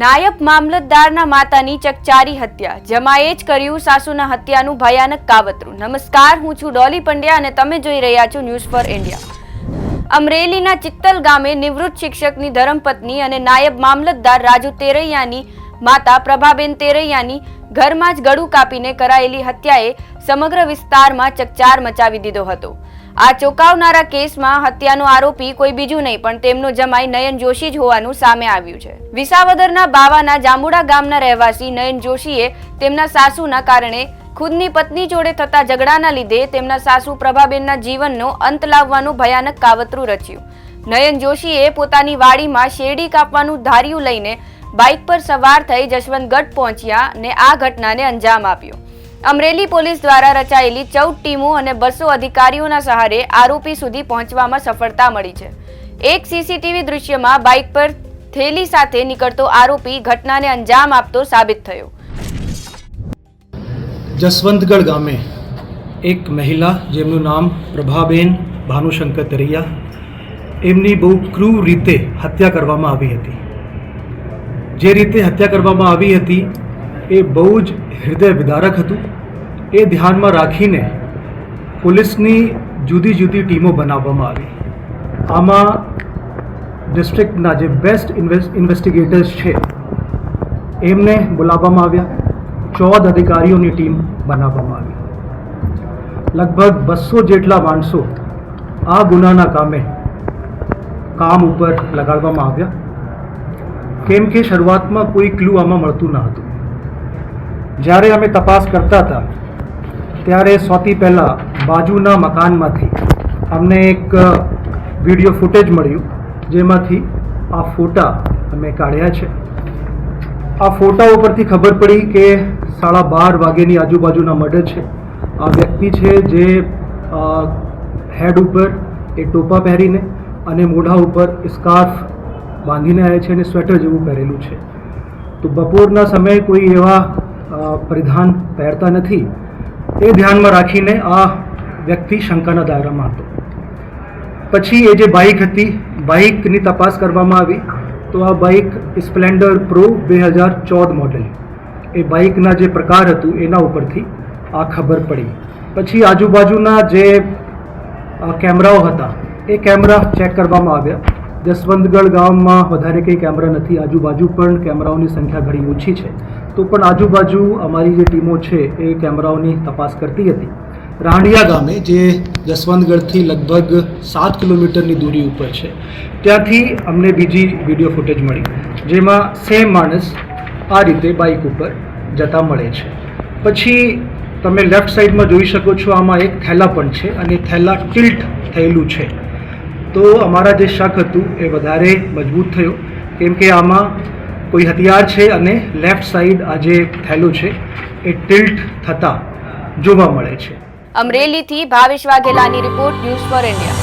નાયબ મામલતદારના માતાની ચકચારી હત્યા. જમાએ જ કર્યું સાસુના હત્યાનું ભયાનક કાવતરું. નમસ્કાર, હું છું ડોલી પંડ્યા અને તમે જોઈ રહ્યા છો ન્યૂઝ ફોર ઇન્ડિયા. અમરેલીના ચિત્તલ ગામે નિવૃત્ત શિક્ષકની ધર્મપત્ની અને નાયબ મામલતદાર રાજુ તેરૈયાની માતા પ્રભાબેન તેરૈયાની ઘરમાં જ ગળું કાપીને કરાયેલી હત્યાએ સમગ્ર વિસ્તારમાં ચકચાર મચાવી દીધો હતો. આ ચોંકાવનારા કેસમાં હત્યાનો આરોપી કોઈ બીજું નહીં, પણ તેમનો જમાઈ નયન જોશી જ હોવાનું સામે આવ્યું છે. વિસાવદરના બાવાના જાંબુડા ગામના રહેવાસી નયન જોશીએ તેમના સાસુના કારણે ખુદની પત્ની જોડે થતા ઝઘડાના લીધે તેમના સાસુ પ્રભાબેનના જીવનનો અંત લાવવાનું ભયાનક કાવતરું રચ્યું. નયન જોશીએ પોતાની વાડીમાં શેરડી કાપવાનું ધાર્યું લઈને બાઇક પર સવાર થઈ જશવંતગઢ પહોંચ્યા ને આ ઘટનાને અંજામ આપ્યો. અમરેલી પોલીસ દ્વારા રચાયેલી ચૌદ ટીમો અને બસો અધિકારીઓના સહારે આરોપી સુધી પહોંચવામાં સફળતા મળી છે. એક સીસીટીવી દૃશ્યમાં બાઇક પર થેલી સાથે નીકળતો આરોપી ઘટનાને અંજામ આપતો સાબિત થયો. જસવંતગઢ ગામે એક મહિલા જેમનું નામ પ્રભાબેન ભાનુશંકર તરૈયા, એમની બહુ ક્રૂર રીતે હત્યા કરવામાં આવી હતી. જે રીતે હત્યા કરવામાં આવી હતી એ બહુ જ હૃદય વિદારક હતું. એ ધ્યાનમાં રાખીને પોલીસની જુદી જુદી ટીમો બનાવવામાં આવી. આમાં ડિસ્ટ્રિક્ટના જે બેસ્ટ ઇન્વેસ્ટિગેટર્સ છે, એમને બોલાવવામાં આવ્યા. ચૌદ અધિકારીઓની ટીમ બનાવવામાં આવી. લગભગ બસો જેટલા માણસો આ ગુનાના કામે કામ ઉપર લગાડવામાં આવ્યા. કેમ કે શરૂઆતમાં કોઈ ક્લુ આમાં મળતું ન હતું. જ્યારે અમે તપાસ કરતા હતા, ત્યારે સૌથી પહેલાં બાજુના મકાનમાંથી અમને એક વીડિયો ફૂટેજ મળ્યું, જેમાંથી આ ફોટા અમે કાઢ્યા છે. આ ફોટા ઉપરથી ખબર પડી કે સાડા બાર વાગ્યાની આજુબાજુના મર્ડર છે. આ વ્યક્તિ છે જે હેડ ઉપર એ ટોપા પહેરીને અને મોઢા ઉપર સ્કાર્ફ બાંધીને આવે છે અને સ્વેટર જેવું પહેરેલું છે. તો બપોરના સમયે કોઈ એવા પરિધાન પહેરતા નથી. એ ધ્યાનમાં રાખીને આ વ્યક્તિ શંકાના દાયરામાં હતો. પછી એ જે બાઇક હતી, બાઇકની તપાસ કરવામાં આવી, તો આ બાઇક સ્પ્લેન્ડર પ્રો બે હજાર ચૌદ મોડેલ. એ બાઇકના જે પ્રકાર હતું, એના ઉપરથી આ ખબર પડી. પછી આજુબાજુના જે કેમેરાઓ હતા, એ કેમેરા ચેક કરવામાં આવ્યા. જસવંતગઢ ગામમાં વધારે કંઈ કેમેરા નથી, આજુબાજુ પણ કેમેરાઓની સંખ્યા ઘણી ઓછી છે. તો પણ આજુબાજુ અમારી જે ટીમો છે એ કેમેરાઓની તપાસ કરતી હતી. રાંડિયા ગામે, જે જસવંતગઢથી લગભગ સાત કિલોમીટરની દૂરી ઉપર છે, ત્યાંથી અમને બીજી વીડિયો ફૂટેજ મળી, જેમાં સેમ માણસ આ રીતે બાઇક ઉપર જતા મળે છે. પછી તમે લેફ્ટ સાઈડમાં જોઈ શકો છો, આમાં એક થેલા પણ છે અને થેલા ટિલ્ટ થયેલું છે. તો અમારા જે શક હતું એ વધારે મજબૂત થયો, કેમ કે આમાં કોઈ હથિયાર છે અને લેફ્ટ સાઈડ આ જે થેલો છે, એ ટિલ્ટ થતા જોવા મળે છે. અમરેલીથી ભાવેશ વાઘેલાની રિપોર્ટ ન્યૂઝ ફોર ઇન્ડિયા.